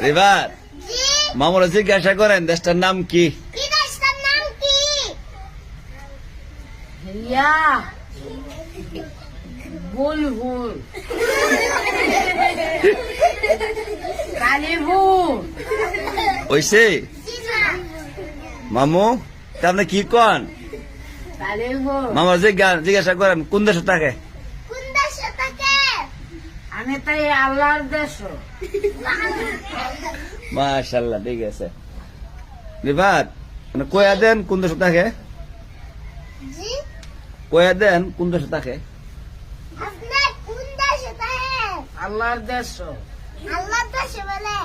এবার সালাম। জিজ্ঞাসা করেন দেশটার নাম কি? দেশটার নাম ওইসে মামু তা আপনি কি কন? মামুরা জিজ্ঞাসা করেন কোন দেশে থাকে? কোন দেশে আমি তাই আল্লাহর দেশ। মাশাল্লাহ ঠিক আছে। রিভার মানে কয়া দেন কোন দেশে থাকে? কয়া দেন কোন দেশে থাকে? আপনার কোন আল্লাহর দেশ বলে।